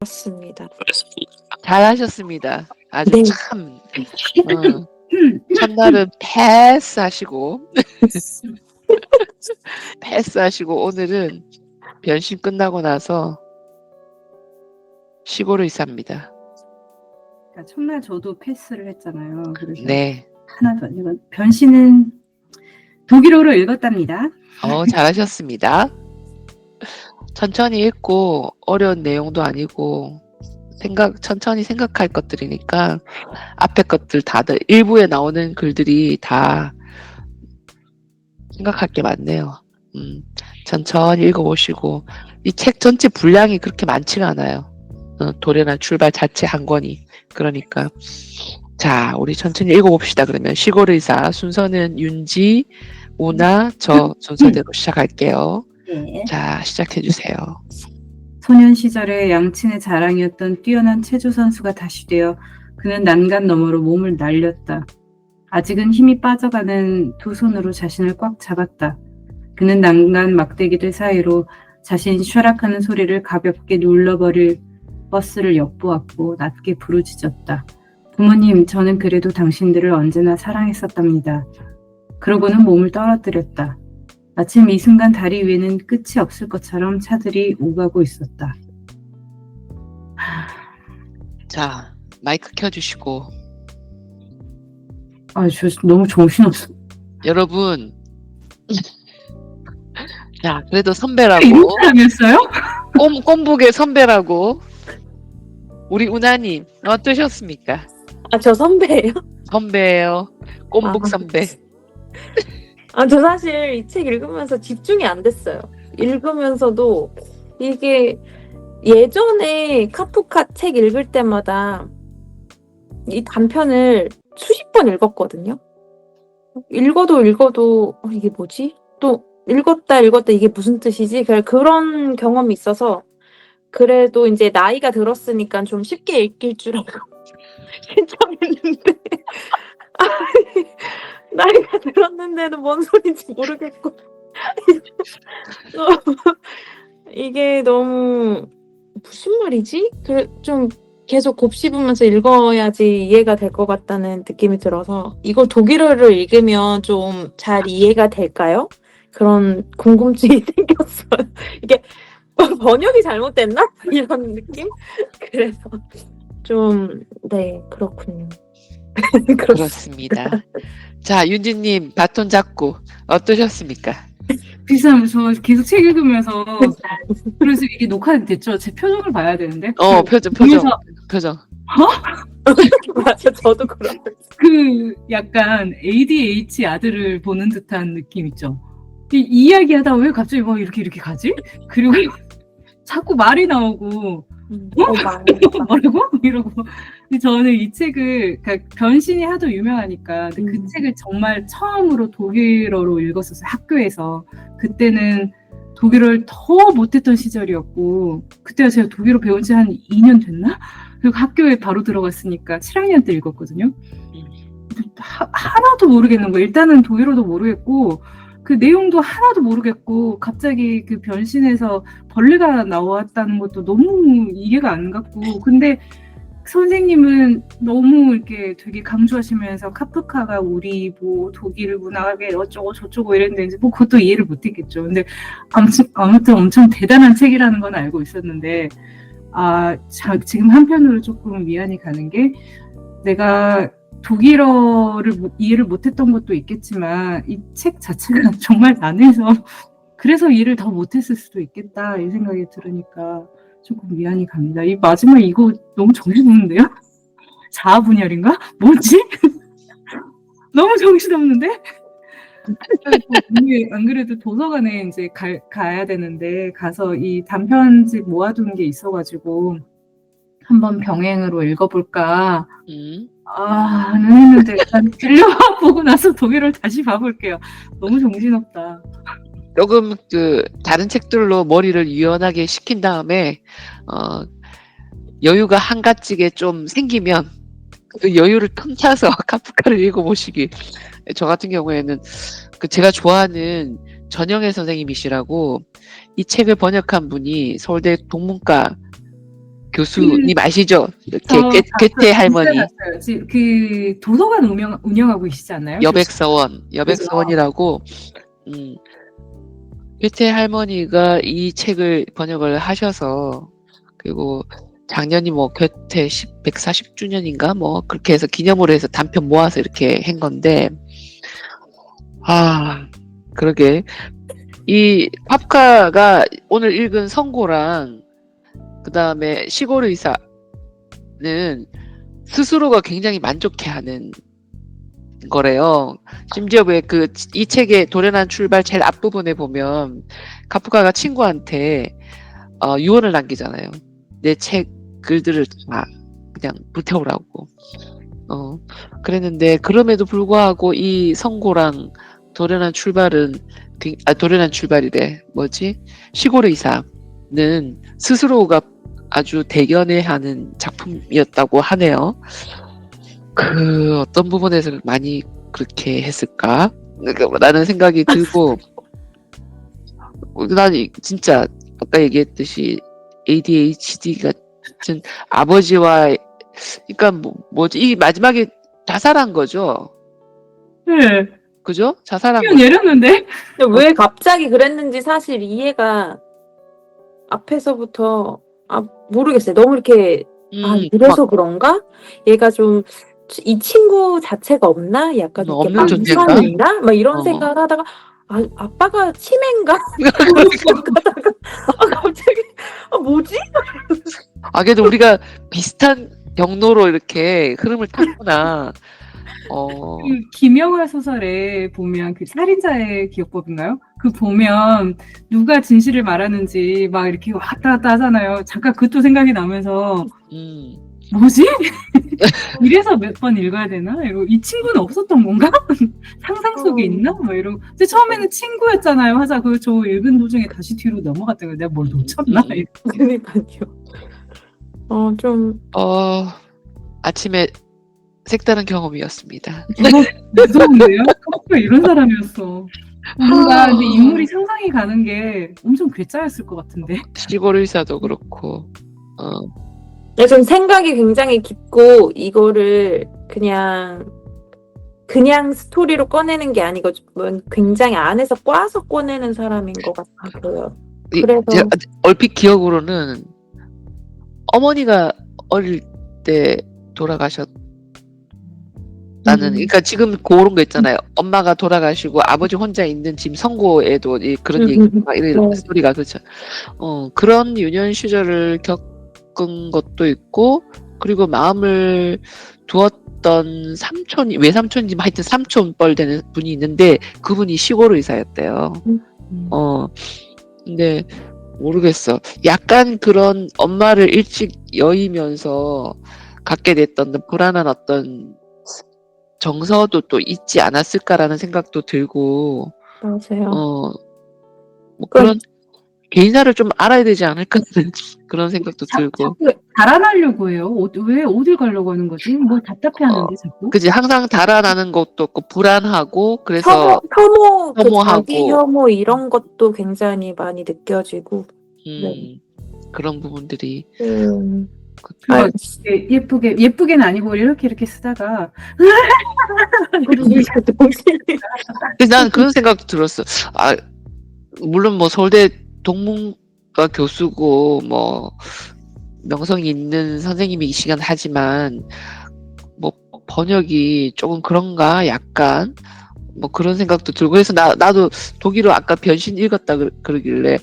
맞습니다. 잘하셨습니다. 아주 네. 참 어, 첫날은 패스하시고 패스하시고 오늘은 변신 끝나고 나서 시골을 삽니다. 그러니까 첫날 저도 패스를 했잖아요. 그래서 네. 하나 더 이거 변신은 독일어로 읽었답니다. 어, 잘하셨습니다. 천천히 읽고 어려운 내용도 아니고 생각 천천히 생각할 것들이니까 앞에 것들 다들 일부에 나오는 글들이 다 생각할 게 많네요. 음, 천천히 읽어보시고 이 책 전체 분량이 그렇게 많지가 않아요. 어, 도련한 출발 자체 한 권이 그러니까 자 우리 천천히 읽어봅시다. 그러면 시골의사 순서는 윤지, 우나 저 순서대로 시작할게요. 네. 자 시작해 주세요. 소년 시절에 양친의 자랑이었던 뛰어난 체조 선수가 다시 되어 그는 난간 너머로 몸을 날렸다. 아직은 힘이 빠져가는 두 손으로 자신을 꽉 잡았다. 그는 난간 막대기들 사이로 자신이 쇠락하는 소리를 가볍게 눌러버릴 버스를 엿보았고 낮게 부르짖었다. 부모님, 저는 그래도 당신들을 언제나 사랑했었답니다. 그러고는 몸을 떨어뜨렸다. 마침 이 순간 다리 위에는 끝이 없을 것처럼 차들이 오가고 있었다. 자 마이크 켜주시고 아, 저 너무 정신없어. 여러분 자 그래도 선배라고 이런 사람이었어요? 꼼, 꼼북의 선배라고 우리 우나님 어떠셨습니까? 아, 저 선배예요? 선배예요. 꼼북 아. 선배. 아, 저 사실 이 책 읽으면서 집중이 안 됐어요. 읽으면서도 이게 예전에 카프카 책 읽을 때마다 이 단편을 수십 번 읽었거든요. 읽어도 읽어도 어, 이게 뭐지? 또 읽었다 읽었다 이게 무슨 뜻이지? 그런 경험이 있어서 그래도 이제 나이가 들었으니까 좀 쉽게 읽힐 줄 알고 신청했는데 나이가 들었는데도 뭔 소리인지 모르겠고 이게 너무 무슨 말이지? 좀 계속 곱씹으면서 읽어야지 이해가 될 것 같다는 느낌이 들어서 이걸 독일어를 읽으면 좀 잘 이해가 될까요? 그런 궁금증이 생겼어요. 이게 번역이 잘못됐나? 이런 느낌? 그래서 좀 네 그렇군요. 그렇습니다. 그렇습니다. 자 윤지님 바톤 잡고 어떠셨습니까? 비슷하면서 계속 책 읽으면서 그래서 이게 녹화됐죠. 제 표정을 봐야 되는데. 어 그, 표정 표정 보면서 표정. 맞아 저도 그런 그 약간 ADH 아들을 보는 듯한 느낌 있죠. 이 이야기하다 왜 갑자기 막 이렇게 이렇게 가지? 그리고 자꾸 말이 나오고 어, 많이 뭐라고? 이러고. 근데 저는 이 책을, 그러니까 변신이 하도 유명하니까, 근데 그 음. 책을 정말 처음으로 독일어로 읽었었어요, 학교에서. 그때는 독일어를 더 못했던 시절이었고, 그때가 제가 독일어 배운 지 한 2년 됐나? 그리고 학교에 바로 들어갔으니까 7학년 때 읽었거든요. 하, 하나도 모르겠는 거예요. 일단은 독일어도 모르겠고, 그 내용도 하나도 모르겠고, 갑자기 그 변신에서 벌레가 나왔다는 것도 너무 이해가 안 갔고 근데 선생님은 너무 이렇게 되게 강조하시면서 카프카가 우리 뭐 독일 문학에 어쩌고 저쩌고 이랬는데 뭐 그것도 이해를 못했겠죠. 근데 아무튼, 아무튼 엄청 대단한 책이라는 건 알고 있었는데 아 자, 지금 한편으로 조금 위안이 가는 게 내가 독일어를 못- 이해를 못했던 것도 있겠지만 이 책 자체가 정말 난해서 그래서 일을 더 못했을 수도 있겠다 이 생각이 들으니까 조금 미안이 갑니다. 이 마지막 이거 너무 정신없는데요? 자아 분열인가? 뭐지? 너무 정신없는데? 안 그래도 도서관에 이제 가, 가야 되는데 가서 이 단편집 모아둔 게 있어가지고 한번 병행으로 읽어볼까 음. 아, 안 했는데 일단 들려보고 나서 독일어를 다시 봐볼게요. 너무 정신없다. 조금 그 다른 책들로 머리를 유연하게 시킨 다음에 어 여유가 한가지게 좀 생기면 그 여유를 틈타서 카프카를 읽어보시기. 저 같은 경우에는 그 제가 좋아하는 전영애 선생님이시라고 이 책을 번역한 분이 서울대 동문과 교수님 아시죠? 이렇게 저 괴- 괴테 할머니 진짜 봤어요. 지- 그 도서관 운영, 운영하고 계시지 않나요? 여백서원 여백서원이라고 음, 괴테 할머니가 이 책을 번역을 하셔서 그리고 작년이 뭐 괴테 10, 140주년인가 뭐 그렇게 해서 기념으로 해서 단편 모아서 이렇게 한 건데 아 그러게 이 팝카가 오늘 읽은 선고랑 그 다음에 시골 의사는 스스로가 굉장히 만족해하는 거래요. 심지어 왜 그 이 책의 도련한 출발 제일 앞부분에 보면 카프카가 친구한테 어, 유언을 남기잖아요. 내 책 글들을 다 그냥 불태우라고. 어 그랬는데 그럼에도 불구하고 이 선고랑 도련한 출발은 굉- 아 도련한 출발이래 뭐지 시골 의사 는 스스로가 아주 대견해 하는 작품이었다고 하네요. 그 어떤 부분에서 많이 그렇게 했을까? 라는 생각이 들고 난 이- 진짜 아까 얘기했듯이 ADHD 같은 아버지와 그러니까 뭐, 뭐지 이 마지막에 자살한 거죠. 네. 그죠? 자살한 거. 내렸는데 근데 왜 갑자기 그랬는지 사실 이해가 앞에서부터 아 모르겠어요. 너무 이렇게 아 음, 이래서 그런가? 얘가 좀 이 친구 자체가 없나? 약간 음, 이렇게 없는 존재인가? 망상인가? 막 이런 어. 생각을 하다가 아 아빠가 치매인가? 그런 생각하다가 아 갑자기 아 뭐지? 아 그래도 우리가 비슷한 경로로 이렇게 흐름을 탔구나. 어. 그 김영하 소설에 보면 그 살인자의 기억법인가요? 그 보면 누가 진실을 말하는지 막 이렇게 왔다 갔다 하잖아요. 잠깐 그것도 생각이 나면서 음. 뭐지? 이래서 몇 번 읽어야 되나? 이러고 이 친구는 없었던 건가? 상상 속에 어. 있나? 뭐 이러고 근데 처음에는 친구였잖아요. 하자 그 저 읽은 도중에 다시 뒤로 넘어갔던 거야. 내가 뭘 놓쳤나? 음. 그러니까요. 어 좀 어, 아침에 색다른 경험이었습니다. 무서운데요? 커플 이런 사람이었어. 뭔가 근데 인물이 상상이 가는 게 엄청 괴짜였을 것 같은데. 시골 의사도 그렇고, 어, 네, 좀 생각이 굉장히 깊고 이거를 그냥 그냥 스토리로 꺼내는 게 아니고 좀 굉장히 안에서 꽈서 꺼내는 사람인 것 같아요. 이- 그래서- 제가 얼핏 기억으로는 어머니가 어릴 때 돌아가셨 다는, 음. 그러니까 지금 그런 거 있잖아요. 엄마가 돌아가시고 아버지 혼자 있는 지금 선고에도 이- 그런 음, 얘기, 음, 막 이런 네. 스토리가 그렇죠. 어, 그런 유년 시절을 겪은 것도 있고, 그리고 마음을 두었던 삼촌이, 외삼촌인지 뭐 하여튼 삼촌뻘 되는 분이 있는데, 그분이 시골 의사였대요. 어, 근데 모르겠어. 약간 그런 엄마를 일찍 여의면서 갖게 됐던 불안한 어떤 정서도 또 있지 않았을까라는 생각도 들고, 맞아요. 어, 뭐 그런 개인사를 좀 알아야 되지 않을까 하는 그런 생각도 들고. 자꾸 달아나려고 해요. 어, 왜 어딜 가려고 하는 거지? 뭐 답답해하는데 자꾸. 그지 항상 달아나는 것도 없고 불안하고 그래서 혐오, 혐오, 그 혐오하고. 자기 혐오 이런 것도 굉장히 많이 느껴지고. 음, 네. 그런 부분들이 음, 그- 아, 예- 예쁘게 예쁘게는 아니고 이렇게 이렇게 쓰다가. 근데 난 그런 생각도 들었어. 아, 물론 뭐 서울대 동문과 교수고 뭐 명성이 있는 선생님이시긴 하지만 뭐 번역이 조금 그런가? 약간? 뭐 그런 생각도 들고 그래서 나 나도 독일어 아까 변신 읽었다 그, 그러길래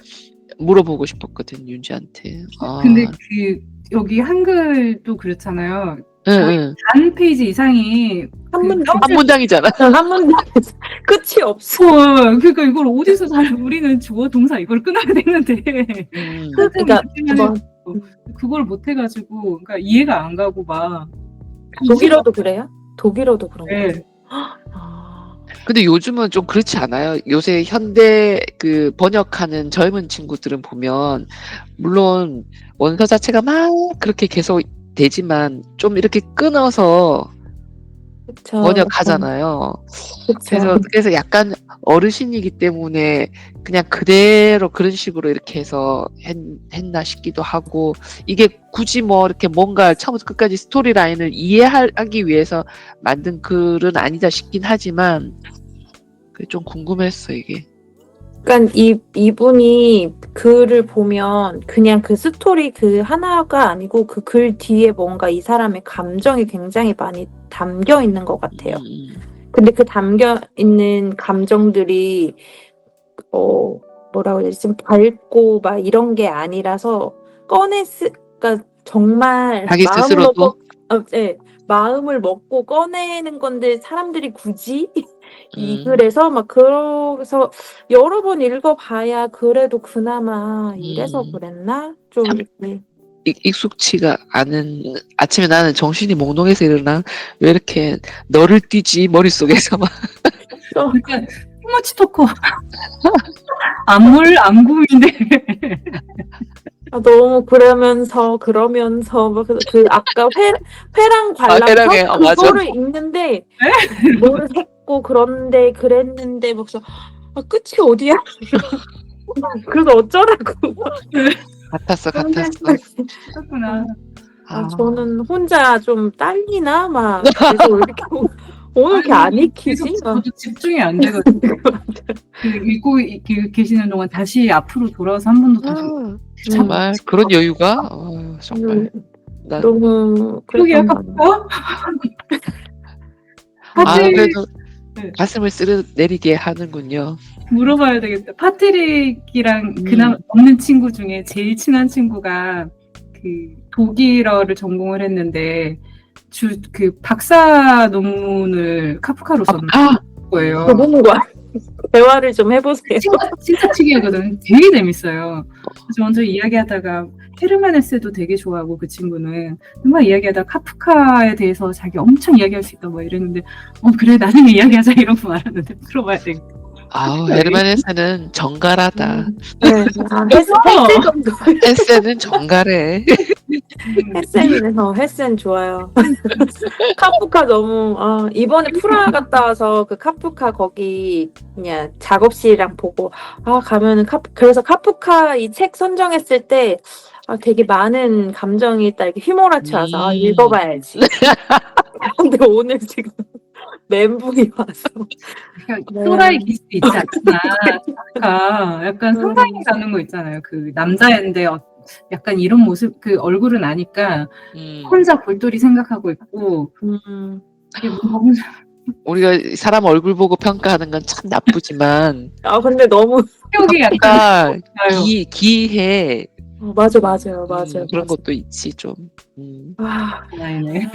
물어보고 싶었거든 윤지한테. 아, 근데 그 여기 한글도 그렇잖아요. 응, 응. 반 페이지 이상이 한 그 문장 한 문장이잖아. 한 문장 끝이 없어. 어, 그러니까 이걸 어디서 잘 우리는 주어 동사 이걸 끊어야 되는데 음. 그러니까 뭐 그걸 못 해가지고 그러니까 이해가 안 가고 막 독일어도 그래요? 독일어도 그런 거예요? 근데 요즘은 좀 그렇지 않아요? 요새 현대 그 번역하는 젊은 친구들은 보면 물론 원서 자체가 막 그렇게 계속 되지만 좀 이렇게 끊어서 그쵸. 번역하잖아요. 그쵸. 그래서 그래서 약간 어르신이기 때문에 그냥 그대로 그런 식으로 이렇게 해서 했, 했나 싶기도 하고 이게 굳이 뭐 이렇게 뭔가 처음부터 끝까지 스토리 라인을 이해하기 위해서 만든 글은 아니다 싶긴 하지만 좀 궁금했어 이게. 그러니까 이 이분이 글을 보면 그냥 그 스토리 그 하나가 아니고 그 글 뒤에 뭔가 이 사람의 감정이 굉장히 많이 담겨 있는 것 같아요. 음, 근데 그 담겨 있는 감정들이 어 뭐라고 해야 되지 좀 밝고 막 이런 게 아니라서 꺼냈으 그러니까 정말 자기 스스로도? 먹고 어, 네, 마음을 먹고 꺼내는 건데 사람들이 굳이 이 음. 글에서 막 그래서 여러 번 읽어봐야 그래도 그나마 이래서 음. 그랬나 좀 참- 이렇게 익- 익숙치가 않은 아침에 나는 정신이 몽롱해서 일어나? 왜 이렇게 너를 띄지? 머릿속에서 막. 좀 그러니까 스모치 토커 안물 안구인데. 아, 너무 그러면서 그러면서 막 그, 그 아까 회 회랑 관람 회랑에, 어, 맞아. 그거를 읽는데 뭐를 했고 그런데 그랬는데 막 그래서 아, 끝이 어디야? 그래서 어쩌라고? 같았어 같았어. 그렇구나. 아, 저는 혼자 좀 딸리나 막 그래서 왜 이렇게 오늘 이렇게 안 익히지? 계속 막 저도 집중이 안 돼가지고 그 읽고 이- 그- 계시는 동안 다시 앞으로 돌아와서 한 번 더 다시 아, 참- 정말 그런 여유가 어, 정말 나 너무 그러게 그랬던 약간 것 같아요. 어? 아, 사실 그래도 네. 가슴을 쓸어 내리게 하는군요. 물어봐야 되겠다. 파트릭이랑 음. 그나마 없는 친구 중에 제일 친한 친구가 그 독일어를 전공을 했는데 주 그 박사 논문을 카프카로 썼는 아, 거예요. 그분과 대화를 좀 해보세요. 진짜, 진짜 특이하거든. 되게 재밌어요. 그래서 먼저 이야기하다가 헤르만 헤세도 되게 좋아하고 그 친구는 정말 이야기하다 가 카프카에 대해서 자기 엄청 이야기할 수 있다 뭐 이랬는데 어 그래 나중에 이야기하자 이러고 말았는데 들어봐야 돼. 아우 헤르만헤세는 정갈하다. 네. 아, 헬스, 헬스 정도. 정갈해. 헬센이라서 헬센 좋아요. 카프카 너무 아, 이번에 프라 갔다 와서 그 카프카 거기 그냥 작업실이랑 보고 아 가면은 카프 그래서 카프카 이 책 선정했을 때 아, 되게 많은 감정이 딱 이렇게 휘몰아쳐서 아, 음. 읽어봐야지. 근데 오늘 지금 멘붕이 와서 그러니까 네. 또라이 기수 있지 않나. 카프카 약간 음. 상상이 가는 거 있잖아요. 그 남자인데 어, 약간 이런 모습 그 얼굴은 아니까 음, 혼자 골똘히 생각하고 있고 음, 이게 너무 우리가 사람 얼굴 보고 평가하는 건 참 나쁘지만 아 근데 너무 성격이 약간 그러니까. 기, 기해 어, 맞아 맞아요 맞아요 음, 그런 맞아. 것도 있지 좀. 음. 아, 나이네. 네.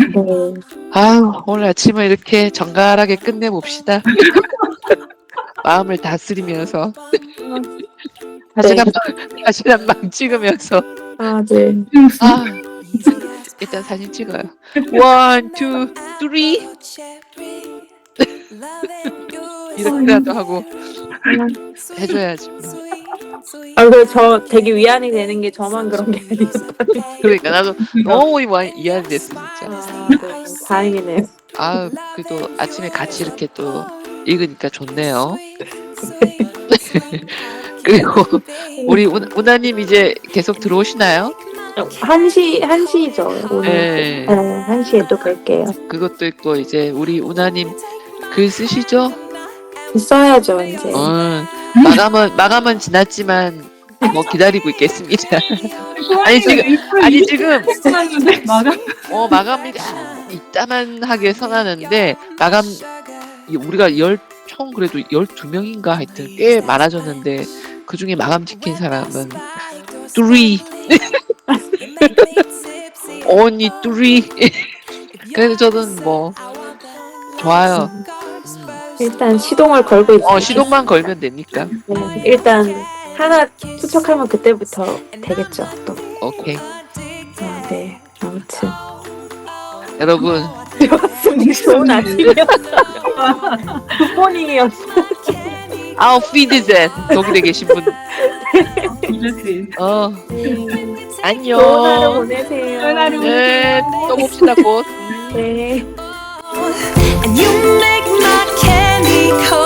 아 오늘 아침을 이렇게 정갈하게 끝내봅시다. 마음을 다스리면서 사진 한 방, 사진 한방 찍으면서 아, 네. 아 일단 사진 찍어요. 원, 투, 쓰리 이렇게라도 하고 해줘야지. 아, 그래 저 되게 위안이 되는 게 저만 그런 게 아니었다니. 그러니까 나도 너무 이완 이해안 됐어 진짜. 아, 네. 다행이네요. 아 그래도 아침에 같이 이렇게 또 읽으니까 좋네요. 그리고 우리 운- 운하님 이제 계속 들어오시나요? 한시 한시죠 오늘. 네. 네, 한시에 또 뵐게요. 그것도 있고 이제 우리 운하님 글 쓰시죠? 써야죠 이제. 어, 마감은 마감은 지났지만 뭐 기다리고 있겠습니다. 아니, 지금- 아니 지금 마감 어 마감이 이따만하게 써놨는데 마감 이- 우리가 열총 그래도 12명인가 하여튼 꽤 많아졌는데 그 중에 마감 지킨 사람은 3 only 3 그래서 저는 뭐 좋아요 음. 일단 시동을 걸고 있어요. 어 시동만 걸면 됩니까 네, 일단 하나 투척하면 그때부터 되겠죠 또. 오케이 아, 네. 아무튼 여러분 좋았습니다. 좋은 아침이었어요. 굿모닝이었어요. 아우 피드젠 독일에 계신 분. 어, 네. 안녕 좋은 하루 보내세요. 좋은 하루 네, 또 봅시다 곧 네. 원 and you take hope.